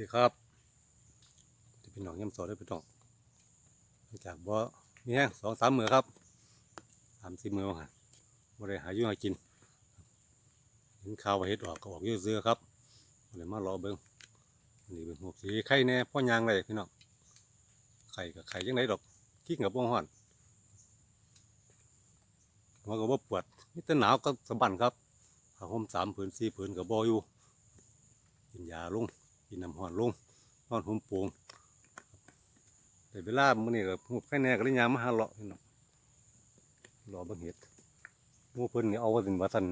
ดีครับที่เป็นหนองย่ำสอได้เป็นหนองจากบ่อมีแห้งสองสามมือครับสามสี่มือมาบ่ได้หาอยู่หากินเห็นข่าวว่าเฮ็ดออกก็ออกเยอะเสือครับบ่ได้มารอเบิ่งนนี้เป็นหกสีไข่แน่พ่อยางเลยพี่น้องไข่กับไข่ยังไงดอกกิ้งกับบ่ฮ้อนหัวก็บ่ปวดมีแต่หนาวก็สะบันครับผ้าห่มสามผืนสี่ผืนก็บ่อยู่กินยาลง กินน้ำหอนลงนอนห่มโปูงแต่เวลามื้อนี้ก็หูบไข่แน่ก็เลยยามมาหาเลาะพี่น้องรอบิ่งเห็ดมู่เพิ่นนี่เอาว่าสิว่าซั่น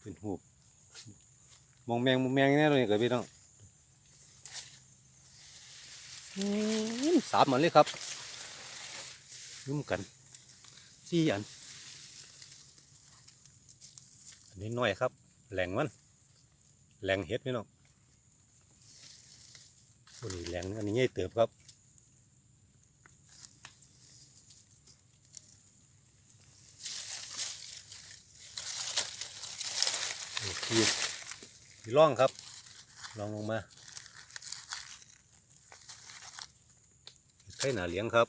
เป็นหูบมองแมงมองแมงแน่เลยก็พี่น้องอืมสามอันเลยครับยุ่มกันสี่อัน อั นนี้น้อยครับ แหล่งมัน แหล่งเห็ดพี่น้องตัวนี้แหล่งอันนี้ใหญ่เติบครับขีดขีดล่องครับ ลองลงมาไข่หนาเลี้ยงครับ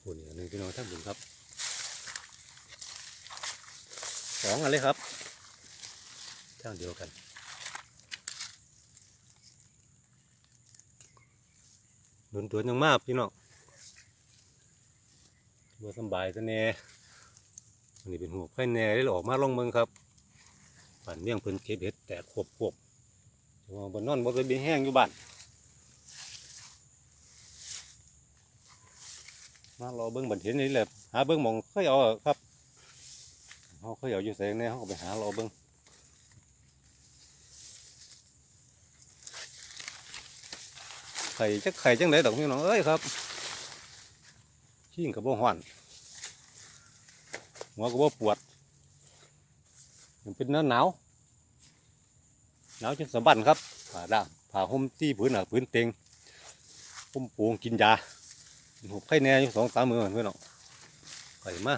โอ้นี่อันหนึงพี่น้องท่านบุญครับ สองอันเลยครับทาเดียวกันโดนตัวยังมากพี่น้องบัสบายซะแน่อันนี้เป็นหัวไข่แน่ได้ออกมาลองเมืองครับปั่นเมี่ยงเพิ่นเก็บเห็ดแตกควบควบๆแต่ว่าบนนอนบ่เป็นแห้งอยู่บ้านมารอเบิ้งบันเห็นนี่แหละหาเบิ้งมองเคยเอาครับ เขาเคยเอาอยู่แสงเนี่ยเขาก็ไปหารอเบิ้งไข่จักไข่จังไดดอกพี่น้องเอ้ยครับขี้งกับบ่หวานหัวกับบ่ปวดยังเป็นหน้าหนาวหนาวจนสะบันครับผ่าด่างผ่าห่มที่ผืนหนาผืนเต็งห่มปูงกินยาหุบไข่แน่อยู่สองสามมือเหมือนพี่น้องไข่มา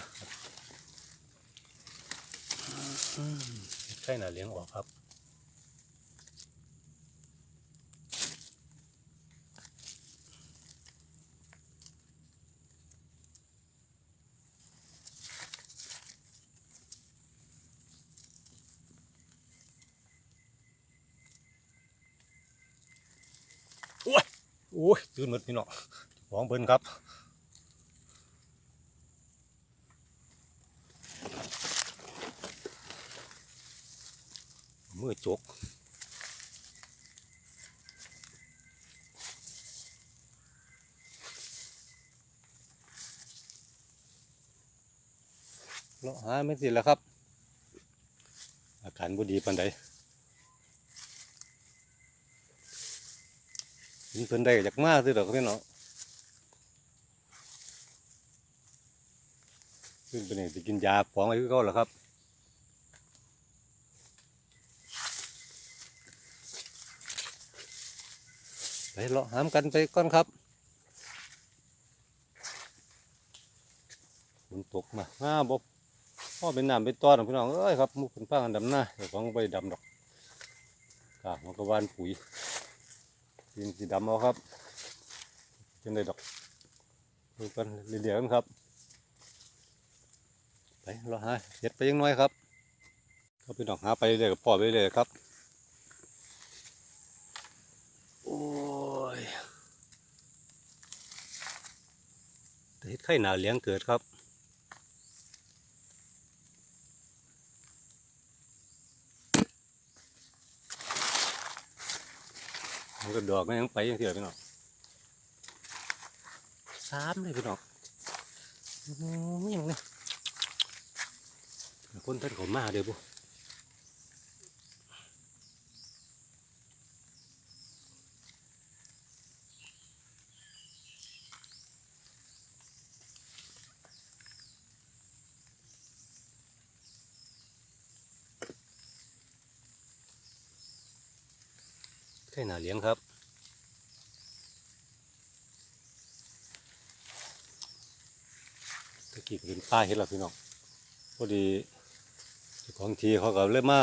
ใช่หน่ะเลี้ยงออกครับ โอ้ยโอ้ยตื่นหมดพี่น้องของเพิ่นครับ มือจกเลาะหาไม่สิแล้วครับ อาการบ่ดีปานใดเห็นเพิ่นได้จากมาซื้อดอกพี่เนาะขึ้นไปนี่จะกินยาฟองอะไรก็แล้วครับ ไปเลาะหามกันไปก่อนครับฝนตกมาอ้าบบพ่อเป็นน้ำเป็นตอนพี่น้องเอ้ยครับมุกเป็นป้ากันดำหน้าเดี๋ยวของไปดำดอกกามันก็วานปุ๋ยยินสีดำเอาครับจังได้ดอกดูกันเดี๋ยๆกันครับไปเราหาเห็ดไปยังน้อยครับก็พี่น้องหาไปเลยกับพ่อไปเลยครับโอ้ยแต่ เฮ็ดไข่หนาเลี้ยงเกิดครับมันก็ดอกมันยังไปยังเถียวพี่น้องสามเลยพี่น้องอื้อหือยังเนี่ยคนท่านเขามาเดี๋ยวบุ เลี้ยงครับ ตะกี้เป็นป้าเห็นแล้วพี่น้องพอดีของทีเขาก็เลยมา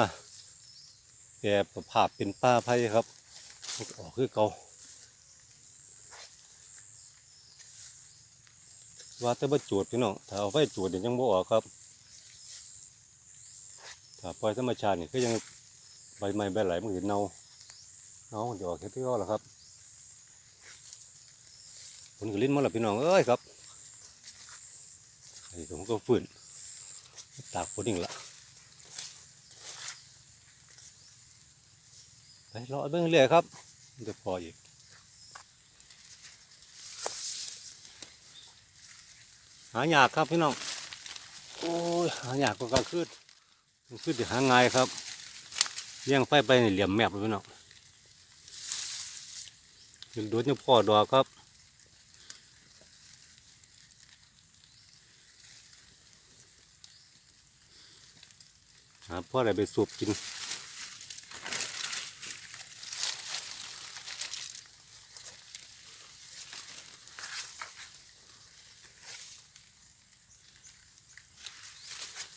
แปรประภาพเป็นป้าไผ่ครับออกคือเก่าว่าแต่บ่จูดพี่น้องถ้าเอาไฟจูดเดี๋ยวยังบ่ออกครับถ้าปล่อยธรรมชาตินี่ก็ยังใบไม้ใบไหลมันก็สิเน่า น่ามันจะออกแค่ที่เขาแหละครับผลกระลิ้นมาแล้วพี่น้องเอ้ยครับไอ้ผมก็ฝืนตากฝนอีกละไปรอเบิ่งเรื่อยครับจะพออีกหายากครับพี่น้อง โอ้ยหายากกว่ากลางคืนมันคือจะหาง่ายครับเลี้ยงไฟไปในเหลี่ยมแมบเลยพี่น้อง ยังโดนยังพ่อดอกครับหาพ่ออะไรไปสูบกิน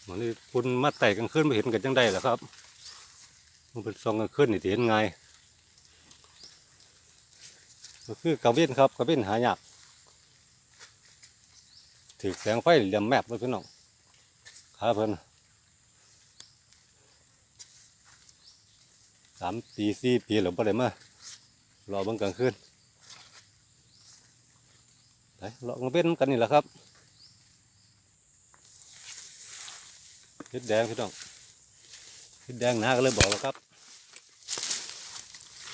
มันนี่คุณมาไต่กลางคืนไม่เห็นกันจังได้หรอครับมันเป็นซองกลางคืนนี่เห็นไงายก็ คือกระเว้นครับกระเว้นหายากถือแสงไฟเหลี่ยมแมบเลยพี่น้องขาเพิ่นสามปีสี่ปีหรือบ่ได้มารอเบิ่งกลางคืนไปรอกระเว้นกันนี่แหละครับเห็ดแดงพี่น้องเห็ดแดงหนาก็เลยบอกแล้วครับ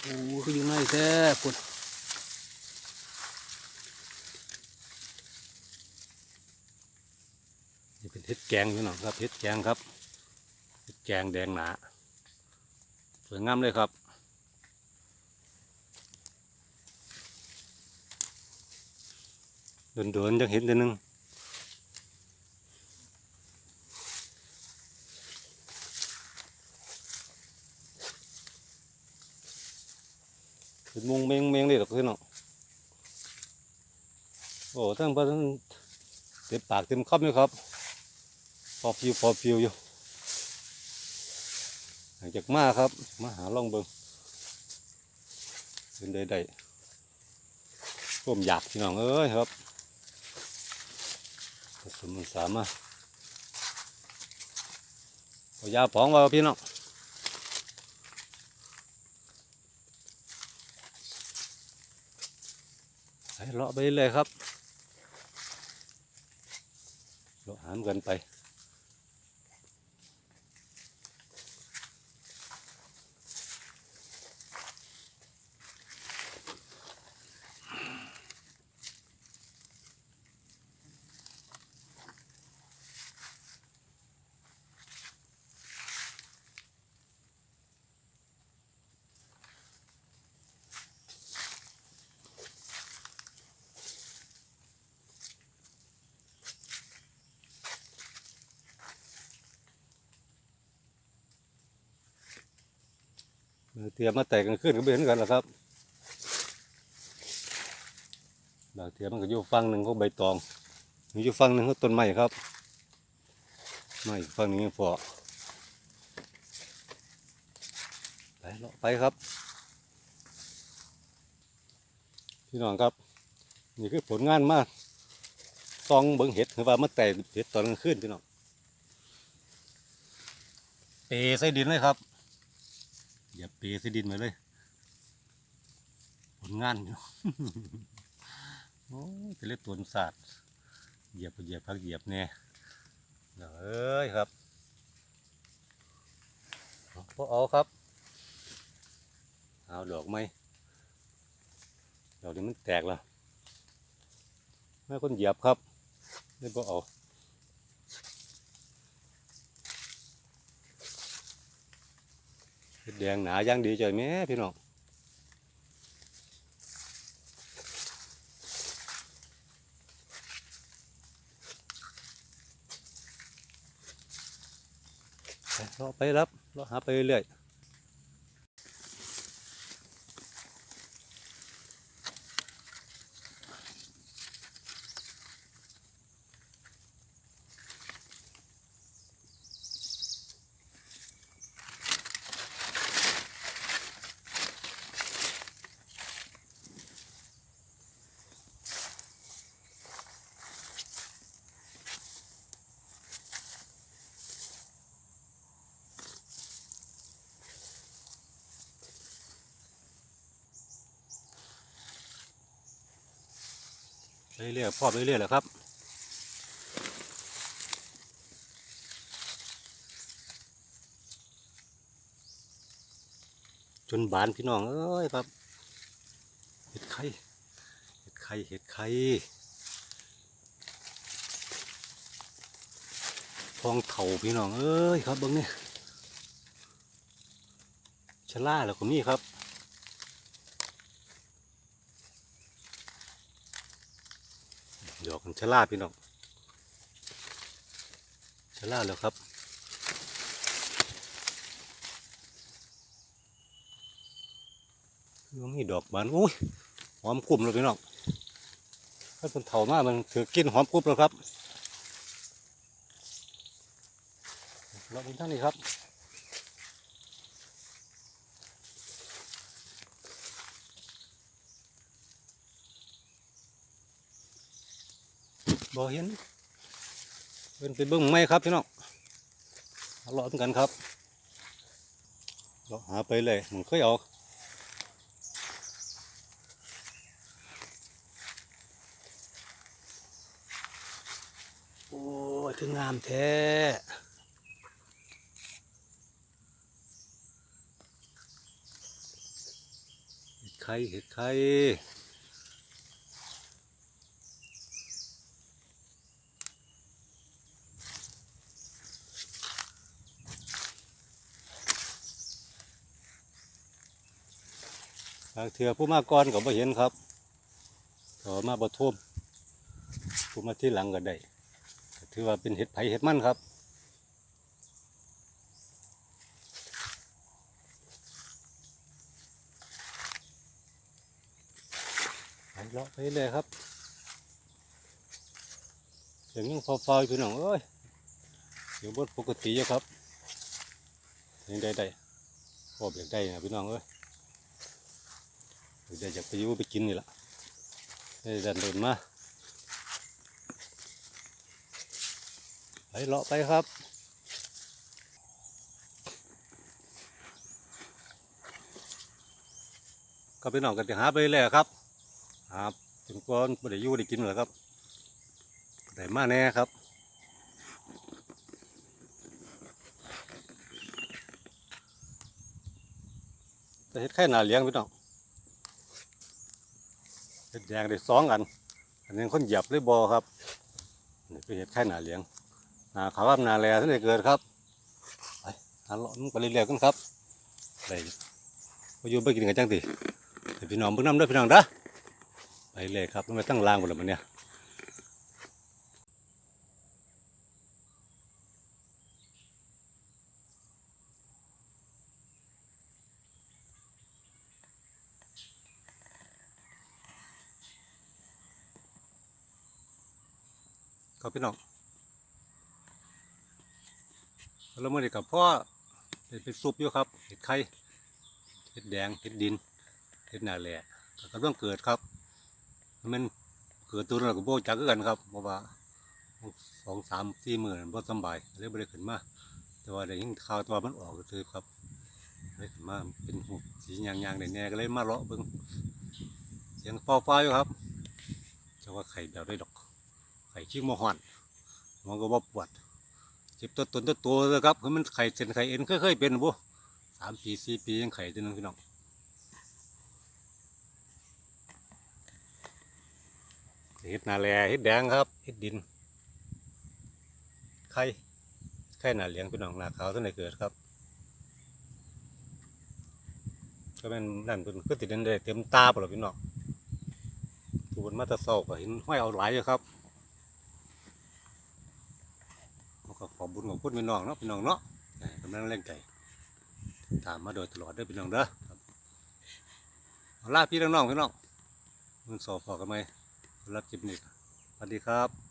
โอ้คืออยู่ในแท้ปุ่นนี่ เห็ดแกงพี่น้องครับเห็ดแกงครับเห็ดแกงแดงหนาสวยงามเลยครับเดินๆจะเห็นตัวนึงเป็นมุงเมงเมงเลยหรอกพี่น้องโอ้ทั้งเพิ่นเต็มปากเต็มคำเลยครับ พอฟิวพอฟิวอยู่หลังจากมาครับ มาหาล่องเบิงเป็นได้ได้ร่วมอยากพี่น้องเอ้ยครับผสมมันสามารถเอายาผองว่าพี่น้องเลาะไปเลยครับเลาะหามกันไป เตรียมมาแต่กันขึ้นก็ไม่เห็นกันหรอกครับดาวเทียมมันก็อยู่ฝั่งหนึ่งของใบตองอยู่ฝั่งหนึ่งของต้นไม้ครับไม้อีกฝั่งนึงยังพอไปเลาะไปครับ พี่น้องครับ นี่คือผลงานมากตองเบิงเห็ดหรือว่ามาแต่เห็ดตอนกลางคืนพี่น้องเปใส่ดินเลยครับ อย่าเปส่ดินมาเลย ผลงานอยู่โอ้ยจะเล็กตัวศาสตร์เหยียบก็เหยียบพักเหยียบแน่เอ้ยครับเอาพอเอาครับ เอาดอกไหมดอกนี้มันแตกแล้วแม่คนเหยียบครับไม่พอเอาเฮ็ด แดงหนาย่างดีใจแม่พี่น้องไปเลาไปรับเลาหาไปเรื่อย เรื่อยๆพอไปเรื่อยๆแหละครับจนบานพี่น้องเอ้ยครับเห็ดไข่เห็ดไข่เห็ดไข่ทองเถาพี่น้องเอ้ยครับเบิ้งเนี่ยชะล่าแล้วก็มีครับ ดอกมันชะล่าพี่น้องชะล่าแล้วครับคือมีดอกบานอุ้ยหอมกลุ่มเลยพี่น้องถ้าเป็นเถามากมันถือกินหอมกลุ่มแล้วครับรอบนี้ท่านนี้ครับ บ่เห็นเป็นไปเบิ้งไหมครับพี่น้องเอาเลาะเหมือนกันครับเราหาไปเลยมันเคยเอาโอ้ยคืองามแท้เห็ดไข่เห็ดไข่างเถื่อผู้มาก่อนก็บ่เห็นครับต่อมาบ่ท่วมผู้มาที่หลังก็ได้ถือว่าเป็นเห็ดไผ่เห็ดมันครับไปเลาะไปเลยครับเสียงยังฟาวๆอยู่พี่น้องเอ้ยเสียงบดปกติอยู่ครับยังได้ได้พอเบียกได้นะพี่น้องเอ้ย เดี๋ยวจะไปอยูไปกินนี่ละได้ดันเดินมาไปเลาะไปครับก็พี่น้องกันจะหาไปเลยครับครับถึงก่อนไม่ได้ยู่ได้กินเหรอครับได้มาแน่ครับจะเห็ดไข่หนาเลี้ยงพี่น้อง เห็ดแดงได้สองอัน อันนี้คนเหยียบเลยบอครับนี่เป็นเห็ดไข่หนาเลี้ยงหนาขาวกับหนาแลท่านได้เกิดครับไปหาเลาะมันไปเรื่อยๆกันครับไปไปอยู่ไปกินกันจังติพี่น้องเพิ่งน้ำด้วยพี่น้องเด้อไปเลยครับไม่ตั้งรางหมดแล้วมันเนี่ย ครับพี่น้องแล้วเมื่อเด็กกับพ่อได้ไปซุปอยู่ครับเห็ดไข่เห็ดแดงเห็ดดินเห็ดหนาแหล่ก็กำลังเกิดครับมันเกิดตัวเราก็บ่จักกันครับเพราะว่าสองสามสี่หมื่นบ่สบายเลยบ่ได้ขึ้นมาแต่ว่าได้ยินข่าวตัวมันออกก็คือครับเลยขึ้นมาเป็นหูสียางๆแน่ๆก็เลยมาเลาะเบิ่งเสียงฟ้าๆอยู่ครับจะว่าไข่แบบได้ดอก ไข่ชิ้งมหอนมันก็บ่ปวดเจ็บตัวตนตัวตัวเลยครับคือมันไข่เส้นไข่เอ็นเคยๆเป็นบ่สามปีสี่ปียังไข่ตัวนึงพี่น้องเห็ดนาแลเห็ดแดงครับเห็ดดินไข่ไข่หนาเหลียงพี่น้องหนาขาวท่านไหนเกิดครับก็เป็นนั่นเป็นก็ติดนั่นได้เต็มตาเปล่าพี่น้องถูกมันมาตะเศร้าก็เห็นห้อยเอาหลายอยู่ครับ แล้วก็ขอบุญของพุทธพี่น้องเนาะพี่น้องเนาะกำลังเล่นไก่ตามมาโดยตลอดเด้อพี่น้องเด้อรับเอาลาพี่น้องๆพี่น้องมึงสอบพอกันไหมรับจิบนิดสวัสดีครับ